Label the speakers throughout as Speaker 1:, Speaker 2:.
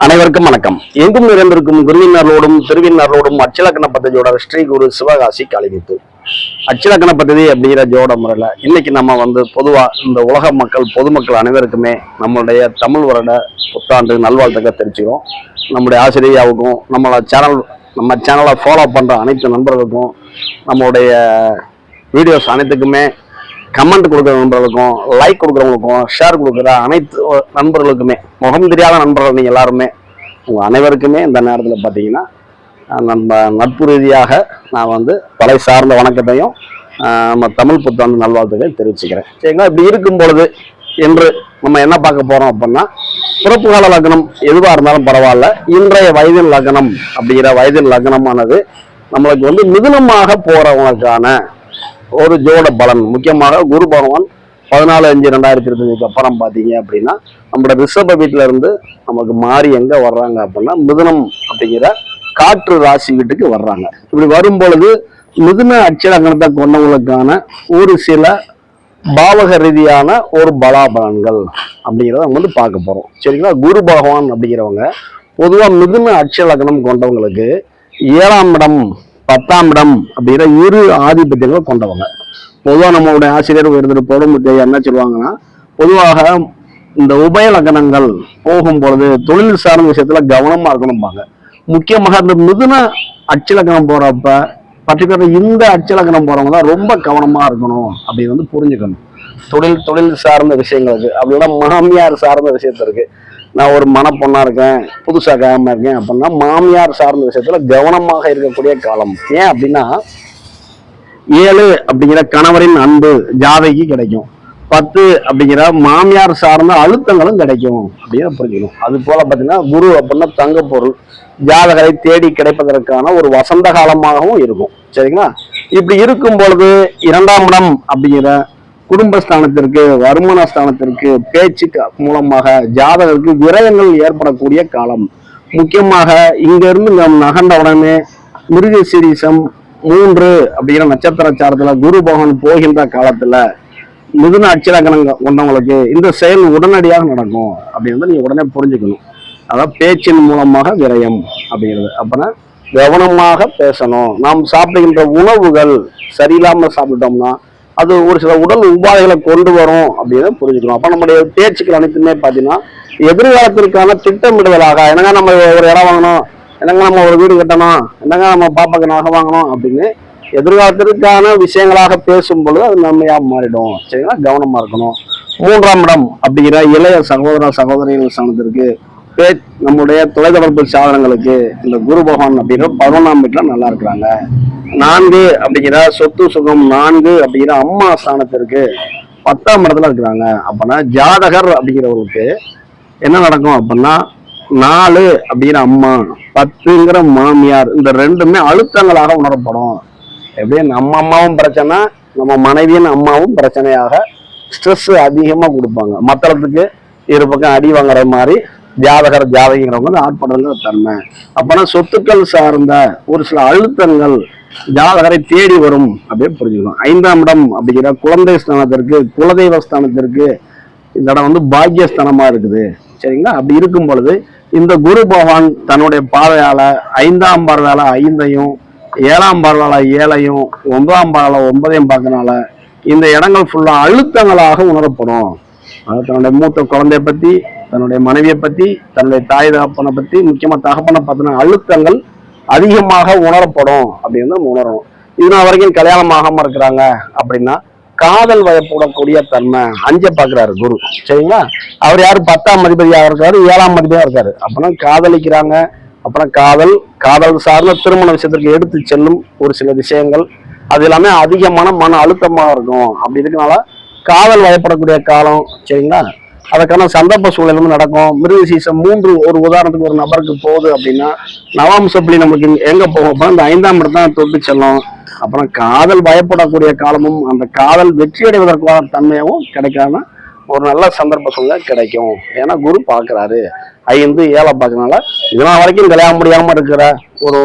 Speaker 1: அனைவருக்கும் வணக்கம். எங்கும் நிறைந்திருக்கும் குருவினர்களோடும் திருவினர்களோடும் அச்சலக்கண பத்ததியோட ஸ்ரீ குரு சிவகாசி காளிமுத்து அச்சலக்கண பத்ததி அப்படிங்கிற ஜோட முறையில் இன்னைக்கு நம்ம வந்து பொதுவாக இந்த உலக மக்கள் பொதுமக்கள் அனைவருக்குமே நம்மளுடைய தமிழ் வருட புத்தாண்டு நல்வாழ்த்துக்க தெரிஞ்சுக்கிறோம் நம்முடைய ஆசிரியாவுக்கும் நம்மளோட சேனல் நம்ம சேனலை ஃபாலோ பண்ணுற அனைத்து நண்பர்களுக்கும் நம்மளுடைய வீடியோஸ் அனைத்துக்குமே கமெண்ட் கொடுக்குற நண்பர்களுக்கும் லைக் கொடுக்குறவங்களுக்கும் ஷேர் கொடுக்குற அனைத்து நண்பர்களுக்குமே முகம் தெரியாத நண்பர்கள் நீங்கள் எல்லாருமே உங்கள் அனைவருக்குமே இந்த நேரத்தில் பார்த்தீங்கன்னா நம்ம நட்பு ரீதியாக நான் வந்து பலை சார்ந்த வணக்கத்தையும் நம்ம தமிழ் புத்தாண்டு நல்வாழ்த்துக்களை தெரிவிச்சுக்கிறேன். சரிங்களா? இப்படி இருக்கும் பொழுது என்று நம்ம என்ன பார்க்க போகிறோம் அப்படின்னா பிறப்பு கால லக்னம் எதுவாக இருந்தாலும் பரவாயில்ல இன்றைய வயதின் லக்னம் அப்படிங்கிற வயதின் லக்னமானது நம்மளுக்கு வந்து மிதுனமாக போகிறவங்களுக்கான ஒரு ஜோட பலன். முக்கியமாக குரு பகவான் பதினாலு அஞ்சு ரெண்டாயிரத்தி இருபத்தஞ்சுக்கு அப்புறம் பார்த்தீங்க அப்படின்னா நம்மளோட ரிஷப வீட்டில இருந்து நமக்கு மாறி எங்க வர்றாங்க அப்படின்னா மிதுனம் அப்படிங்கிற காற்று ராசி வீட்டுக்கு வர்றாங்க. இப்படி வரும் பொழுது மிதுன அச்சலக்கணத்தை கொண்டவங்களுக்கான ஒரு சில பாவக ரீதியான ஒரு பலாபலன்கள் அப்படிங்கிறத நம்ம வந்து பார்க்க போறோம். சரிங்களா? குரு பகவான் அப்படிங்கிறவங்க பொதுவாக மிதுன அச்சலக்கணம் கொண்டவங்களுக்கு ஏழாம் இடம் பத்தாம் இடம் அப்படிங்கிற இரு ஆதிபத்தியங்களை கொண்டவங்க. பொதுவாக நம்மளுடைய ஆசிரியர் இருந்துட்டு போடும் என்ன சொல்லுவாங்கன்னா பொதுவாக இந்த உபயலக்கணங்கள் போகும் பொழுது தொழில் சார்ந்த விஷயத்துல கவனமா இருக்கணும்பாங்க. முக்கியமாக இந்த மிதுன அச்சலக்கணம் போறப்ப பர்டிகுலர் இந்த அச்சலக்கணம் போறவங்க தான் ரொம்ப கவனமா இருக்கணும் அப்படின்னு வந்து புரிஞ்சுக்கணும். தொழில் தொழில் சார்ந்த விஷயங்களுக்கு அப்படின்னா மாமியார் சார்ந்த விஷயத்திற்கு. நான் ஒரு மனப்பொண்ணா இருக்கேன் புதுசா கல்யாணமா இருக்கேன் அப்படின்னா மாமியார் சார்ந்த விஷயத்துல கவனமாக இருக்கக்கூடிய காலம். ஏன் அப்படின்னா ஏழு அப்படிங்கிற கணவரின் அன்பு ஜாதைக்கு கிடைக்கும். பத்து அப்படிங்கிற மாமியார் சார்ந்த அழுத்தங்களும் கிடைக்கும் அப்படின்னு புரிஞ்சுக்கணும். அது போல பார்த்தீங்கன்னா குரு அப்படின்னா தங்க பொருள் ஜாதகரை தேடி கிடைப்பதற்கான ஒரு வசந்த காலமாகவும் இருக்கும். சரிங்களா? இப்படி இருக்கும் பொழுது இரண்டாம் இடம் அப்படிங்கிற குடும்பஸ்தானத்திற்கு வருமான ஸ்தானத்திற்கு பேச்சு மூலமாக ஜாதகருக்கு விரயங்கள் ஏற்படக்கூடிய காலம். முக்கியமாக இங்க இருந்து நம் நகர்ந்த உடனே மிருக சீரிசம் மூன்று அப்படிங்கிற நட்சத்திர சாரத்துல குரு பகவான் போகின்ற காலத்துல மிதுன அச்சலக்கணம் கொண்டவங்களுக்கு இந்த செயல் உடனடியாக நடக்கும் அப்படின்றத நீங்க உடனே புரிஞ்சுக்கணும். அதாவது பேச்சின் மூலமாக விரயம் அப்படிங்கிறது. அப்பனா கவனமாக பேசணும். நாம் சாப்பிடுகின்ற உணவுகள் சரியில்லாம சாப்பிட்டோம்னா அது ஒரு சில உடல் உபாதைகளை கொண்டு வரும் அப்படின்னு புரிஞ்சுக்கணும். அப்போ நம்முடைய பேச்சுக்கள் அனைத்துமே பார்த்தீங்கன்னா எதிர்காலத்திற்கான திட்டமிடுதலாக என்னங்க நம்ம ஒரு இடம் வாங்கணும் என்னங்க நம்ம ஒரு வீடு கட்டணும் என்னங்க நம்ம பாப்பாக்கு நகை வாங்கணும் அப்படின்னு எதிர்காலத்திற்கான விஷயங்களாக பேசும் பொழுது அது நன்மையாக மாறிடும். சரிங்களா? கவனமாக இருக்கணும். மூன்றாம் இடம் அப்படிங்கிற இளைய சகோதர சகோதரிகள் சனத்திற்கு பே நம்முடைய தொலைத்தொடர்பு சாதனங்களுக்கு இந்த குரு பகவான் அப்படிங்கிற பதினொன்றாம் வீட்டில் நல்லா இருக்கிறாங்க. நான்கு அப்படிங்கிற சொத்து சுகம் நான்கு அப்படிங்கிற அம்மா ஸ்தானத்திற்கு பத்தாம் இடத்துல இருக்கிறாங்க. அப்பனா ஜாதகர் அப்படிங்கிறவங்களுக்கு என்ன நடக்கும் அப்படின்னா நாலு அப்படிங்கிற அம்மா பத்துங்கிற மாமியார் இந்த ரெண்டுமே அழுத்தங்களாக உணரப்படும். எப்படியே நம்ம அம்மாவும் பிரச்சனை நம்ம மனைவியின் அம்மாவும் பிரச்சனையாக ஸ்ட்ரெஸ் அதிகமாக கொடுப்பாங்க. மற்றத்துக்கு இரு பக்கம் அடி வாங்குற மாதிரி ஜாதகர் ஜாதகிங்கிறவங்க வந்து ஆட்படுறதுங்கிற தன்மை அப்பனா சொத்துக்கள் சார்ந்த ஒரு சில அழுத்தங்கள் ஜாதகரை தேடி வரும் அப்படியே புரிஞ்சுக்கணும். ஐந்தாம் இடம் அப்படிங்கிற குழந்தை ஸ்தானத்திற்கு குலதெய்வ ஸ்தானத்திற்கு இந்த இடம் வந்து பாக்கியஸ்தானமா இருக்குது. சரிங்களா? அப்படி இருக்கும் பொழுது இந்த குரு பகவான் தன்னுடைய பார்வையால ஐந்தாம் பார்வையால ஐந்தையும் ஏழாம் பார்வையால ஏழையும் ஒன்பதாம் பார்வையால ஒன்பதையும் பார்க்கறனால இந்த இடங்கள் ஃபுல்லா அழுத்தங்களாக உணரப்படும். அது தன்னுடைய மூத்த குழந்தைய பத்தி தன்னுடைய மனைவியை பத்தி தன்னுடைய தாய் தகப்பனை பத்தி முக்கியமா தகப்பனை பத்தின அழுத்தங்கள் அதிகமாக உணரப்படும் அப்படின்னு நம்ம உணரணும். இதனால் வரைக்கும் கல்யாணம் ஆகாம இருக்கிறாங்க அப்படின்னா காதல் வயப்படக்கூடிய தன்மை அஞ்ச பாக்குறாரு குரு. சரிங்களா? அவர் யாரு? பத்தாம் மதிப்பதியாக இருக்காரு ஏழாம் மதிப்பதியாக இருக்காரு. அப்பனா காதலிக்கிறாங்க. அப்புறம் காதல் காதல் சார்ந்த திருமண விஷயத்திற்கு எடுத்து செல்லும் ஒரு சில விஷயங்கள். அது எல்லாமே அதிகமான மன அழுத்தமாக இருக்கும். அப்படி இருக்கனால காதல் வயப்படக்கூடிய காலம் சரிங்களா? அதுக்கான சந்தர்ப்ப சூழலும் நடக்கும். மிருக சீசம் மூன்று ஒரு உதாரணத்துக்கு ஒரு நபருக்கு போகுது அப்படின்னா நவாம் சப்ளி நமக்கு எங்க போகும்? அப்படின்னா இந்த ஐந்தாம் இடம் தான் தொட்டு செல்லும். அப்புறம் காதல் பயப்படக்கூடிய காலமும் அந்த காதல் வெற்றி அடைவதற்கான தன்மையும் கிடைக்காம ஒரு நல்ல சந்தர்ப்ப சூழ்நிலை கிடைக்கும். ஏன்னா குரு பார்க்குறாரு. ஐந்து ஏழை பார்க்கறனால இதனால் வரைக்கும் கல்யாணம் முடியாம இருக்கிற ஒரு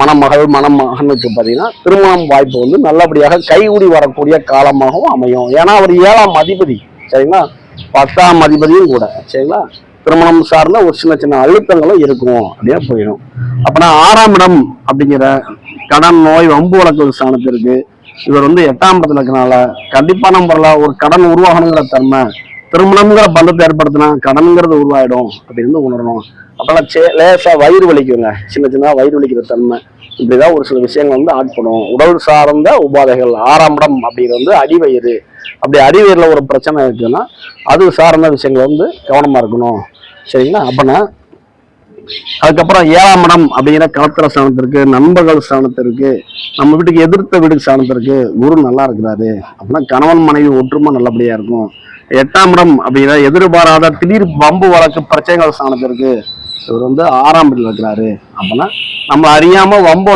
Speaker 1: மணமகள் மணமகனுக்கு பார்த்தீங்கன்னா திருமணம் வாய்ப்பு வந்து நல்லபடியாக கைகூடி வரக்கூடிய காலமாகவும் அமையும். ஏன்னா அவர் ஏழாம் அதிபதி. சரிங்களா? பத்தாம் அதிபதியும் கூட சரிங்களா? திருமணம் சார்ந்த ஒரு சின்ன சின்ன அழுத்தங்களும் இருக்கும் அப்படியே போயிடும். அப்பனா ஆறாம் இடம் அப்படிங்கிற கடன் நோய் வம்பு வழக்கு ஸ்தானத்திற்கு இவர் வந்து எட்டாம் இடத்துல இருக்கனால கண்டிப்பான முறையில் ஒரு கடன் உருவாகணுங்கிற தன்மை திருமணம்ங்கிற பந்தத்தை ஏற்படுத்தினா கடனுங்கிறது உருவாயிடும் அப்படின்னு உணரணும். அப்பெல்லாம் சே லேசா வயிறு வலிக்குங்க சின்ன சின்னதாக வயிறு வலிக்கிற தன்மை. இப்படிதான் ஒரு சில விஷயங்கள் வந்து ஆட்படும். உடல் சார்ந்த உபாதைகள் ஆறாம் இடம் அப்படிங்கிறது வந்து அடிவயிறு. அப்படி அறிவியலில் ஒரு பிரச்சனை இருக்குன்னா அது சார்ந்த விஷயங்கள் வந்து கவனமா இருக்கணும். சரிங்களா? அப்பனா அதுக்கப்புறம் ஏழாம் இடம் அப்படிங்கிற கலத்திர ஸ்தானத்திற்கு நண்பர்கள் ஸ்தானத்திற்கு நம்ம வீட்டுக்கு எதிர்த்த வீட்டுக்கு ஸ்தானத்திற்கு குரு நல்லா இருக்கிறாரு. அப்படின்னா கணவன் மனைவி ஒற்றுமை நல்லபடியா இருக்கும். எட்டாம் இடம் அப்படிங்கிற எதிர்பாராத திடீர் பம்பு வழக்கு பிரச்சனைகள் ஸ்தானத்திற்கு இவர் வந்து ஆறாம் வீட்டில் இருக்கிறாரு. அப்படின்னா நம்ம அறியாம வம்பு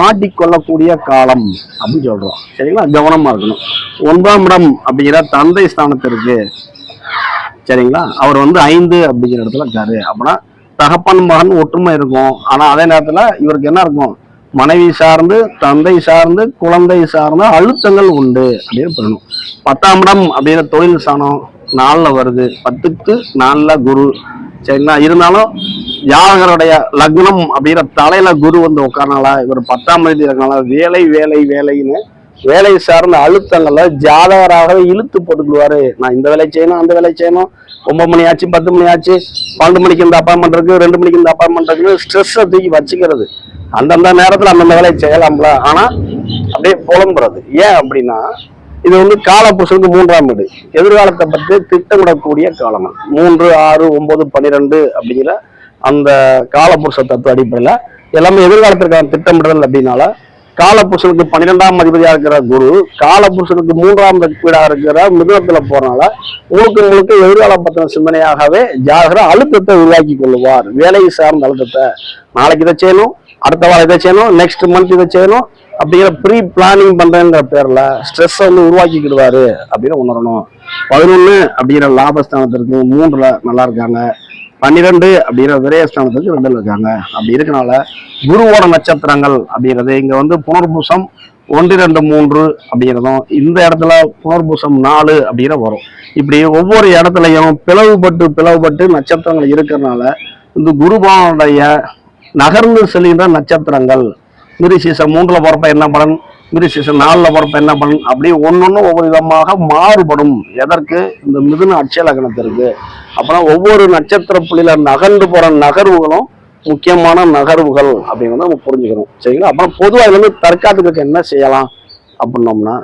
Speaker 1: மாட்டிக்கொள்ளக்கூடிய காலம் அப்படின்னு சொல்றோம். சரிங்களா? கவனமா இருக்கணும். ஒன்பதாம் இடம் அப்படிங்கிற தந்தை ஸ்தானத்திற்கு சரிங்களா? அவர் வந்து ஐந்து அப்படிங்கிற இடத்துல இருக்காரு. அப்படின்னா தகப்பன் மகன் ஒற்றுமை இருக்கும். ஆனா அதே நேரத்துல இவருக்கு என்ன இருக்கும்? மனைவி சார்ந்து தந்தை சார்ந்து குழந்தை சார்ந்த அழுத்தங்கள் உண்டு அப்படின்னு சொல்லணும். பத்தாம் இடம் அப்படிங்கிற தொழில் சாணம் நாளில் வருது. பத்துக்கு நாளில் குரு. சரிங்களா? இருந்தாலும் ஜாதகருடைய லக்னம் அப்படிங்கிற தலையில குரு வந்து உட்காரனால இவர் பத்தாம் தேதி இருக்கனால வேலை வேலை வேலைன்னு வேலை சார்ந்த அழுத்தங்களை ஜாதகராகவே இழுத்து போட்டுக்குவாரு நான் இந்த வேலை செய்யணும் அந்த வேலை செய்யணும். ஒன்பது மணி ஆச்சு பத்து மணி ஆச்சு பன்னெண்டு மணிக்கு இந்த அப்பாயின்மெண்ட் இருக்கு ரெண்டு மணிக்கு இந்த அப்பாயின்மெண்ட் இருக்கு ஸ்ட்ரெஸ்ஸை தூக்கி வச்சுக்கிறது. அந்தந்த நேரத்துல அந்தந்த வேலையை செய்யலாம்ல. ஆனா அப்படியே புலம்புறது. ஏன் அப்படின்னா இது வந்து காலப்புருஷனுக்கு மூன்றாம் வீடு. எதிர்காலத்தை பற்றி திட்டமிடக்கூடிய காலம்? மூன்று ஆறு ஒன்பது பன்னிரெண்டு அப்படிங்கிற அந்த காலப்புருஷ தத்துவ அடிப்படையில் எல்லாமே எதிர்காலத்திற்கான திட்டமிடுதல் அப்படின்னால காலப்புருஷனுக்கு பன்னிரெண்டாம் அதிபதியாக இருக்கிற குரு காலபுருஷனுக்கு மூன்றாம் வீடாக இருக்கிற மிதுனத்துல போறனால முழுக்க முழுக்க எதிர்கால பத்தின சிந்தனையாகவே ஜாகர அழுத்தத்தை உருவாக்கி கொள்ளுவார். வேலை சார்ந்த அழுத்தத்தை நாளைக்கு இதை செய்யணும் அடுத்த வாரம் இதை செய்யணும்? நெக்ஸ்ட் மந்த் இதை செய்யணும்? அப்படிங்கிற ப்ரீ பிளானிங் பண்றேங்கிற பேர்ல ஸ்ட்ரெஸ் வந்து உருவாக்கிக்கிடுவாரு அப்படின்னு உணரணும். பதினொன்னு அப்படிங்கிற லாபஸ்தானத்திற்கு மூன்றுல நல்லா இருக்காங்க. பன்னிரெண்டு அப்படிங்கிற விரயஸ்தானத்துக்கு ரெண்டுல இருக்காங்க. அப்படி இருக்கனால குருவோட நட்சத்திரங்கள் அப்படிங்கிறது இங்க வந்து புனர்பூசம் ஒன்று ரெண்டு மூன்று அப்படிங்கிறதும் இந்த இடத்துல புனர்பூசம் நாலு அப்படிங்கிற வரும். இப்படி ஒவ்வொரு இடத்துலையும் பிளவுபட்டு பிளவுபட்டு நட்சத்திரங்கள் இருக்கிறதுனால இந்த குருபானுடைய நகர்ந்து செல்கின்ற நட்சத்திரங்கள். மிருசீசம் மூன்றில் போகிறப்ப என்ன பலன்? மிருசீசம் நாலில் போகிறப்ப என்ன பலன்? அப்படி ஒன்று ஒவ்வொரு விதமாக மாறுபடும். எதற்கு? இந்த மிதுன அட்சய லக்னத்திற்கு. அப்புறம் ஒவ்வொரு நட்சத்திர புள்ளியில் நகர்ந்து போகிற நகர்வுகளும் முக்கியமான நகர்வுகள் அப்படிங்கிறத நம்ம புரிஞ்சுக்கணும். சரிங்களா? அப்புறம் பொதுவாக இதுலேருந்து தற்காத்துக்கு என்ன செய்யலாம் அப்படின்னோம்னா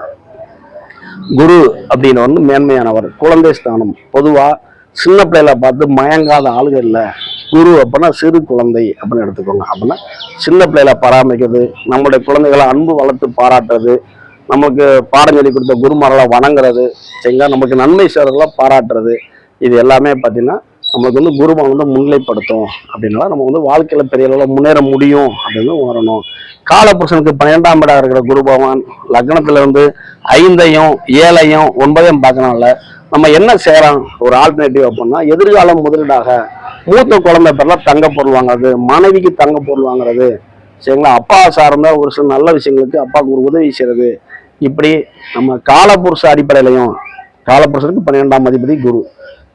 Speaker 1: குரு அப்படின்னு வந்து மேன்மையானவர் குழந்தை ஸ்தானம். பொதுவாக சின்ன பிள்ளையில பார்த்து மயங்காத ஆளுகள் இல்லை. குரு அப்படின்னா சிறு குழந்தை அப்படின்னு எடுத்துக்கோங்க. அப்படின்னா சின்ன பிள்ளையில பராமரிக்கிறது நம்மளுடைய குழந்தைகளை அன்பு வளர்த்து பாராட்டுறது நமக்கு பாடம் சொல்லி கொடுத்த குருமாரெல்லாம் வணங்குறது சரிங்களா? நமக்கு நன்மை செய்கிறதெல்லாம் பாராட்டுறது. இது எல்லாமே பார்த்தீங்கன்னா நம்மளுக்கு வந்து குருமா வந்து முன்னிலைப்படுத்தும் அப்படின்னா நம்ம வந்து வாழ்க்கையில் பெரிய அளவில் முன்னேற முடியும் அப்படின்னு உணரணும். காலபுருஷனுக்கு பன்னிரெண்டாம் இடம் இருக்கிற குரு பகவான் லக்னத்துல இருந்து ஐந்தையும் ஏழையும் ஒன்பதையும் பார்க்கறனால நம்ம என்ன செய்யலாம்? ஒரு ஆல்டர்னேட்டிவ் அப்படின்னா எதிர்காலம் முதலீடாக மூத்த குழந்தை பேர்ல தங்க பொருள் வாங்குறது மனைவிக்கு தங்க பொருள் வாங்குறது. சரிங்களா? அப்பா சார்ந்த ஒரு சில நல்ல விஷயங்களுக்கு அப்பாவுக்கு ஒரு உதவி செய்யறது. இப்படி நம்ம காலபுருஷ அடிப்படையிலையும் காலபுருஷனுக்கு பன்னிரெண்டாம் அதிபதி குரு.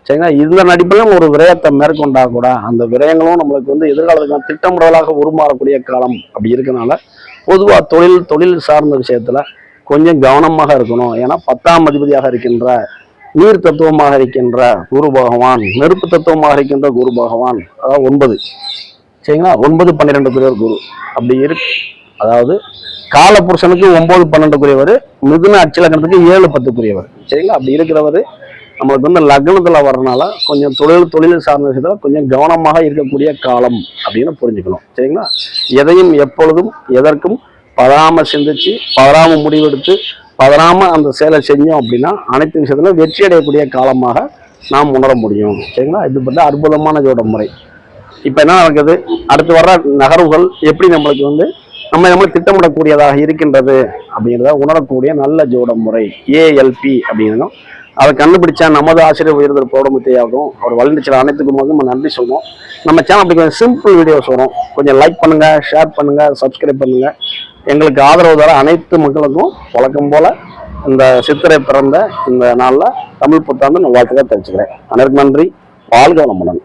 Speaker 1: சரிங்களா? இந்த அடிப்படையிலும் ஒரு விரயத்தை மேற்கொண்டா கூட அந்த விரயங்களும் நம்மளுக்கு வந்து எதிர்காலத்துக்கான திட்டமிடலாக உருமாறக்கூடிய காலம் அப்படி இருக்கனால பொதுவாக தொழில் தொழில் சார்ந்த விஷயத்துல கொஞ்சம் கவனமாக இருக்கணும். ஏன்னா பத்தாம் அதிபதியாக இருக்கின்ற நீர் தத்துவமாக இருக்கின்ற குரு பகவான் நெருப்பு தத்துவமாக இருக்கின்ற குரு பகவான் அதாவது ஒன்பது. சரிங்களா? ஒன்பது பன்னிரெண்டுக்குரியவர் குரு. அப்படி இருக்கு அதாவது காலபுருஷனுக்கு ஒன்பது பன்னெண்டுக்குரியவர் மிதுன அச்சலக்கணத்துக்கு ஏழு பத்துக்குரியவர். சரிங்களா? அப்படி இருக்கிறவர் நம்மளுக்கு வந்து லக்னத்தில் வர்றதுனால கொஞ்சம் தொழில் தொழில் சார்ந்த விஷயத்தில் கொஞ்சம் கவனமாக இருக்கக்கூடிய காலம் அப்படின்னு புரிஞ்சுக்கணும். சரிங்களா? எதையும் எப்பொழுதும் எதற்கும் பதாம சிந்திச்சு பதறாமல் முடிவெடுத்து பதறாம அந்த செயலை செஞ்சோம் அப்படின்னா அனைத்து விஷயத்திலும் வெற்றி அடையக்கூடிய காலமாக நாம் உணர முடியும். சரிங்களா? இது பற்றி அற்புதமான ஜோட முறை. இப்போ என்ன நடக்குது? அடுத்து வர்ற நகர்வுகள் எப்படி நம்மளுக்கு வந்து நம்ம நம்மளுக்கு திட்டமிடக்கூடியதாக இருக்கின்றது அப்படிங்கிறத உணரக்கூடிய நல்ல ஜோட முறை ஏஎல்பி அப்படிங்கிறதும். அதை கண்டுபிடிச்சா நமது ஆசிரியர் உயர்ந்தர் போடமுத்தையாகும் அவர் வளர்ந்துச்சு அனைத்துக்கும் குடும்பங்களும் நம்ம நன்றி சொல்லுவோம் நம்ம சேனல் அப்படி கொஞ்சம் சிம்பிள் வீடியோஸ் வரும் கொஞ்சம் லைக் பண்ணுங்கள் ஷேர் பண்ணுங்கள் சப்ஸ்கிரைப் பண்ணுங்கள் எங்களுக்கு ஆதரவு தர அனைத்து மக்களுக்கும் வழக்கம் போல இந்த சித்திரை பிறந்த இந்த நாளில் தமிழ் புத்தாண்டு நான் வாழ்த்துக்கள் தெரிவிச்சுக்கிறேன். அனைவருக்கு நன்றி. வாழ்க வளமுடன்.